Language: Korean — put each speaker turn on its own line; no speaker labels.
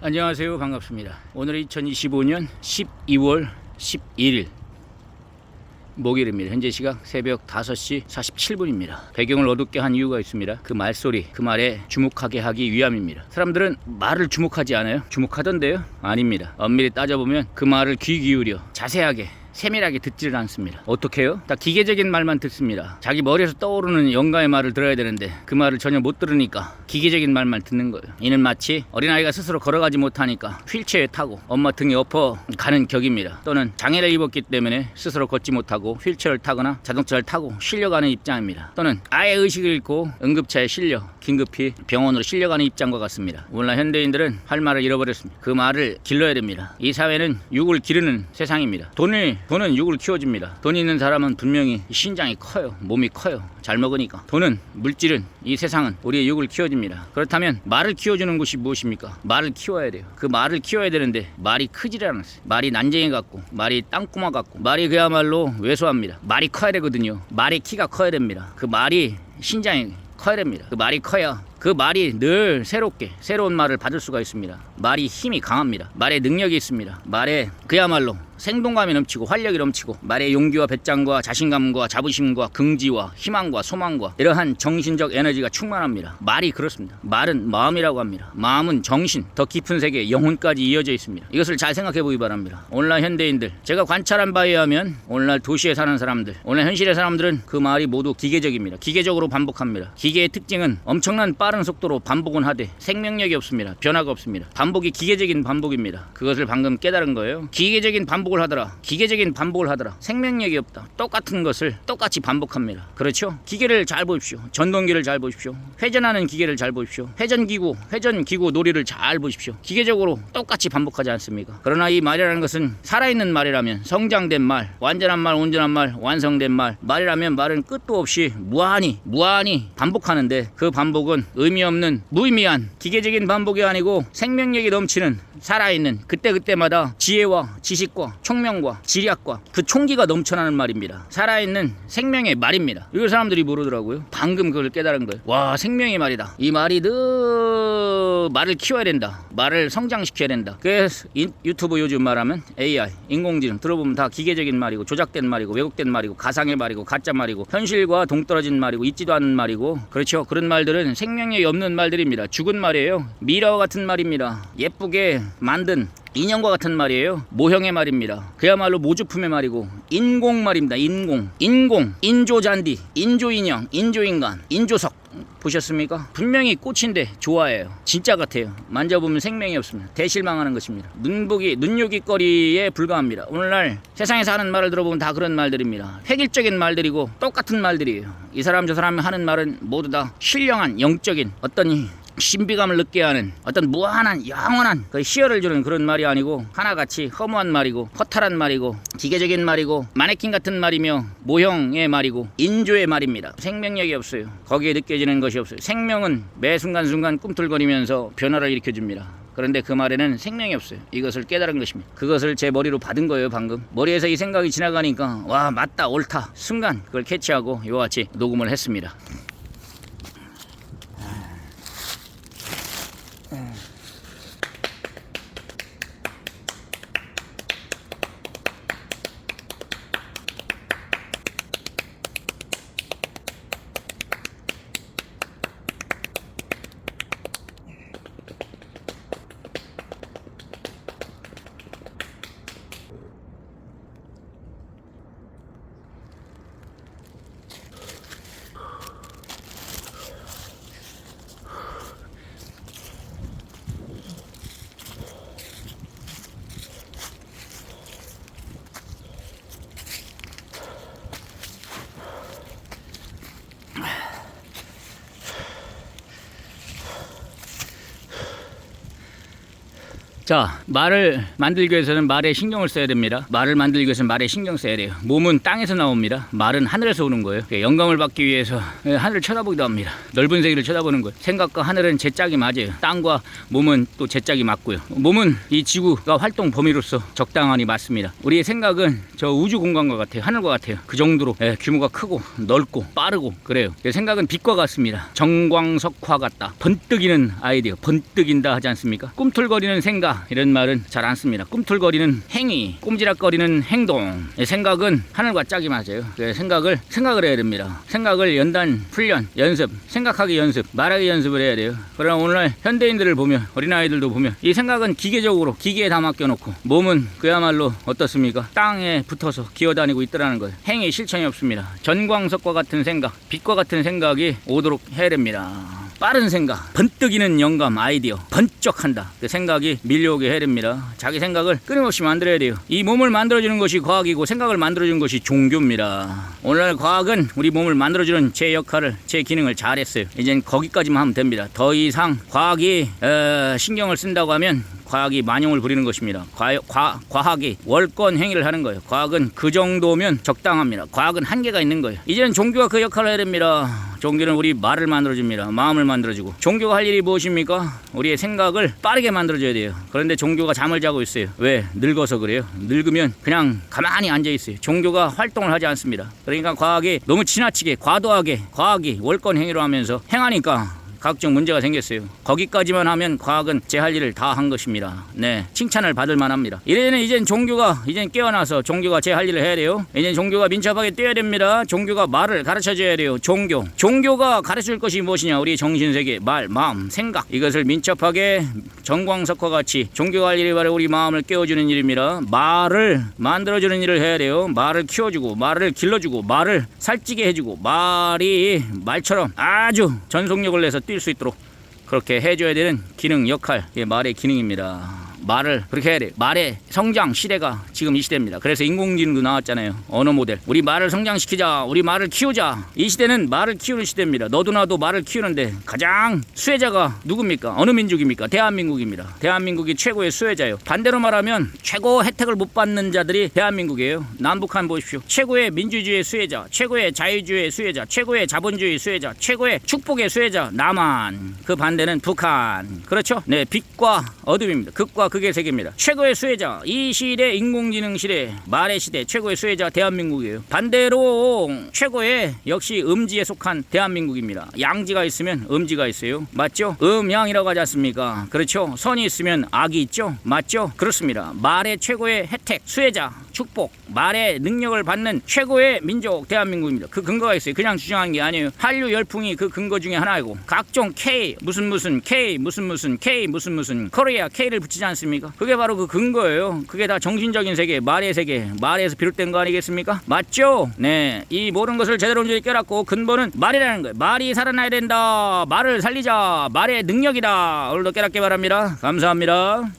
안녕하세요. 반갑습니다. 오늘은 2025년 12월 11일 목요일입니다. 현재 시각 새벽 5시 47분입니다. 배경을 어둡게 한 이유가 있습니다. 그 말소리, 그 말에 주목하게 하기 위함입니다. 사람들은 말을 주목하지 않아요? 주목하던데요? 아닙니다. 엄밀히 따져보면 그 말을 귀 기울여 자세하게 세밀하게 듣지를 않습니다. 어떻게요? 다 기계적인 말만 듣습니다. 자기 머리에서 떠오르는 영가의 말을 들어야 되는데 그 말을 전혀 못 들으니까 기계적인 말만 듣는 거예요. 이는 마치 어린아이가 스스로 걸어가지 못하니까 휠체어에 타고 엄마 등에 엎어 가는 격입니다. 또는 장애를 입었기 때문에 스스로 걷지 못하고 휠체어를 타거나 자동차를 타고 실려가는 입장입니다. 또는 아예 의식을 잃고 응급차에 실려 긴급히 병원으로 실려가는 입장과 같습니다. 오늘날 현대인들은 할 말을 잃어버렸습니다. 그 말을 길러야 됩니다. 이 사회는 육을 기르는 세상입니다. 돈이 돈은 육을 키워줍니다. 돈 있는 사람은 분명히 신장이 커요. 몸이 커요. 잘 먹으니까. 돈은 물질은 이 세상은 우리의 육을 키워줍니다. 그렇다면 말을 키워주는 곳이 무엇입니까? 말을 키워야 돼요. 그 말을 키워야 되는데 말이 크지를 않았어요. 말이 난쟁이 같고 말이 땅꼬마 같고 말이 그야말로 왜소합니다. 말이 커야 되거든요. 말의 키가 커야 됩니다. 그 말이 신장이 커야 됩니다. 그 말이 커야 그 말이 늘 새롭게 새로운 말을 받을 수가 있습니다. 말이 힘이 강합니다. 말에 능력이 있습니다. 말에 그야말로 생동감이 넘치고 활력이 넘치고 말의 용기와 배짱과 자신감과 자부심과 긍지와 희망과 소망과 이러한 정신적 에너지가 충만합니다. 말이 그렇습니다. 말은 마음이라고 합니다. 마음은 정신, 더 깊은 세계, 영혼까지 이어져 있습니다. 이것을 잘 생각해 보기 바랍니다. 오늘날 현대인들, 제가 관찰한 바에 의하면 오늘날 도시에 사는 사람들, 오늘 현실의 사람들은 그 말이 모두 기계적입니다. 기계적으로 반복합니다. 기계의 특징은 엄청난 빠른 속도로 반복은 하되 생명력이 없습니다. 변화가 없습니다. 반복이 기계적인 반복입니다. 그것을 방금 깨달은 거예요. 기계적인 반복 을 하더라. 기계적인 반복을 하더라. 생명력이 없다. 똑같은 것을 똑같이 반복합니다. 그렇죠? 기계를 잘 보십시오. 전동기를 잘 보십시오. 회전하는 기계를 잘 보십시오. 회전기구, 회전기구 놀이를 잘 보십시오. 기계적으로 똑같이 반복하지 않습니까? 그러나 이 말이라는 것은 살아있는 말이라면 성장된 말, 완전한 말, 온전한 말, 완성된 말, 말이라면 말은 끝도 없이 무한히, 무한히 반복하는데 그 반복은 의미 없는 무의미한 기계적인 반복이 아니고 생명력이 넘치는 살아있는 그때그때마다 지혜와 지식과 총명과 지략과 그 총기가 넘쳐나는 말입니다. 살아있는 생명의 말입니다. 이걸 사람들이 모르더라고요. 방금 그걸 깨달은 거예요. 와, 생명의 말이다. 이 말이 늘 말을 키워야 된다. 말을 성장시켜야 된다. 그래서 인- 유튜브 요즘 말하면 AI, 인공지능 들어보면 다 기계적인 말이고 조작된 말이고 왜곡된 말이고 가상의 말이고 가짜 말이고 현실과 동떨어진 말이고 있지도 않은 말이고 그렇죠. 그런 말들은 생명력이 없는 말들입니다. 죽은 말이에요. 미라와 같은 말입니다. 예쁘게 만든 인형과 같은 말이에요. 모형의 말입니다. 그야말로 모주품의 말이고 인공 말입니다. 인공, 인공, 인조잔디, 인조인형, 인조인간, 인조석. 보셨습니까? 분명히 꽃인데 좋아해요. 진짜 같아요. 만져보면 생명이 없습니다. 대실망하는 것입니다. 눈보기, 눈요깃거리에 불과합니다. 오늘날 세상에서 하는 말을 들어보면 다 그런 말들입니다. 획일적인 말들이고 똑같은 말들이에요. 이 사람 저 사람이 하는 말은 모두 다 신령한 영적인 어떤 이 신비감을 느끼게 하는 어떤 무한한 영원한 그 희열을 주는 그런 말이 아니고 하나같이 허무한 말이고 허탈한 말이고 기계적인 말이고 마네킹 같은 말이며 모형의 말이고 인조의 말입니다. 생명력이 없어요. 거기에 느껴지는 것이 없어요. 생명은 매 순간순간 꿈틀거리면서 변화를 일으켜줍니다. 그런데 그 말에는 생명이 없어요. 이것을 깨달은 것입니다. 그것을 제 머리로 받은 거예요, 방금. 머리에서 이 생각이 지나가니까 와, 맞다, 옳다. 순간 그걸 캐치하고 이와 같이 녹음을 했습니다. 자, 말을 만들기 위해서는 말에 신경을 써야 됩니다. 말을 만들기 위해서는 말에 신경 써야 돼요. 몸은 땅에서 나옵니다. 말은 하늘에서 오는 거예요. 그러니까 영감을 받기 위해서 예, 하늘을 쳐다보기도 합니다. 넓은 세계를 쳐다보는 거예요. 생각과 하늘은 제 짝이 맞아요. 땅과 몸은 또 제 짝이 맞고요. 몸은 이 지구가 활동 범위로서 적당하니 맞습니다. 우리의 생각은 저 우주 공간과 같아요. 하늘과 같아요. 그 정도로 예, 규모가 크고 넓고 빠르고 그래요. 그 생각은 빛과 같습니다. 정광석화 같다. 번뜩이는 아이디어, 번뜩인다 하지 않습니까? 꿈틀거리는 생각 이런 말은 잘 안 씁니다. 꿈틀거리는 행위, 꼼지락거리는 행동. 예, 생각은 하늘과 짝이 맞아요. 그 생각을 생각을 해야 됩니다. 생각을 연단, 훈련, 연습, 생각하기 연습, 말하기 연습을 해야 돼요. 그러나 오늘날 현대인들을 보면 어린아이들도 보면 이 생각은 기계적으로 기계에 다 맡겨놓고 몸은 그야말로 어떻습니까? 땅에 붙어서 기어다니고 있더라는 거예요. 행위 실천이 없습니다. 전광석과 같은 생각, 빛과 같은 생각이 오도록 해야 됩니다. 빠른 생각, 번뜩이는 영감, 아이디어, 번쩍한다. 그 생각이 밀려오게 해야 됩니다. 자기 생각을 끊임없이 만들어야 돼요. 이 몸을 만들어주는 것이 과학이고 생각을 만들어주는 것이 종교입니다. 오늘날 과학은 우리 몸을 만들어주는 제 역할을, 제 기능을 잘했어요. 이젠 거기까지만 하면 됩니다. 더 이상 과학이 어, 신경을 쓴다고 하면 과학이 만용을 부리는 것입니다. 과, 과, 과학이 월권 행위를 하는 거예요. 과학은 그 정도면 적당합니다. 과학은 한계가 있는 거예요. 이제는 종교가 그 역할을 해야 됩니다. 종교는 우리 말을 만들어줍니다. 마음을 만들어주고. 종교가 할 일이 무엇입니까? 우리의 생각을 빠르게 만들어줘야 돼요. 그런데 종교가 잠을 자고 있어요. 왜? 늙어서 그래요. 늙으면 그냥 가만히 앉아 있어요. 종교가 활동을 하지 않습니다. 그러니까 과학이 너무 지나치게 과도하게 과학이 월권 행위로 하면서 행하니까 각종 문제가 생겼어요. 거기까지만 하면 과학은 제 할 일을 다 한 것입니다. 네, 칭찬을 받을 만합니다. 이래는 이젠 종교가 이젠 깨어나서 종교가 제 할 일을 해야 돼요. 이젠 종교가 민첩하게 뛰어야 됩니다. 종교가 말을 가르쳐 줘야 돼요. 종교. 종교가 가르쳐 줄 것이 무엇이냐? 우리 정신 세계, 말, 마음, 생각. 이것을 민첩하게 정광석과 같이 종교가 할 일이 바로 우리 마음을 깨워주는 일입니다. 말을 만들어주는 일을 해야 돼요. 말을 키워주고, 말을 길러주고, 말을 살찌게 해주고, 말이 말처럼 아주 전속력을 내서 뛸 수 있도록 그렇게 해줘야 되는 기능 역할 말의 기능입니다. 말을 그렇게 해야 돼요. 말의 성장 시대가 지금 이 시대입니다. 그래서 인공지능도 나왔잖아요. 언어 모델. 우리 말을 성장시키자. 우리 말을 키우자. 이 시대는 말을 키우는 시대입니다. 너도 나도 말을 키우는데 가장 수혜자가 누굽니까? 어느 민족입니까? 대한민국입니다. 대한민국이 최고의 수혜자예요. 반대로 말하면 최고 혜택을 못 받는 자들이 대한민국이에요. 남북한 보십시오. 최고의 민주주의의 수혜자, 최고의 자유주의의 수혜자, 최고의 자본주의 수혜자, 최고의 축복의 수혜자 남한. 그 반대는 북한. 그렇죠? 네, 빛과 어둠입니다. 극과 극의 세계입니다. 최고의 수혜자 이 시대 인공지능 시대 말의 시대 최고의 수혜자 대한민국이에요. 반대로 최고의 역시 음지에 속한 대한민국입니다. 양지가 있으면 음지가 있어요. 맞죠? 음양이라고 하지 않습니까? 그렇죠? 선이 있으면 악이 있죠? 맞죠? 그렇습니다. 말의 최고의 혜택 수혜자 축복 말의 능력을 받는 최고의 민족 대한민국입니다. 그 근거가 있어요. 그냥 주장한 게 아니에요. 한류 열풍이 그 근거 중에 하나이고 각종 K 무슨 무슨 K 무슨 무슨 K 무슨 무슨 코리아 K를 붙이지 않습니까? 그게 바로 그 근거예요. 그게 다 정신적인 세계, 말의 세계, 말에서 비롯된 거 아니겠습니까? 맞죠? 네, 이 모든 것을 제대로 이제 깨닫고 근본은 말이라는 거예요. 말이 살아나야 된다. 말을 살리자. 말의 능력이다. 오늘도 깨닫게 바랍니다. 감사합니다.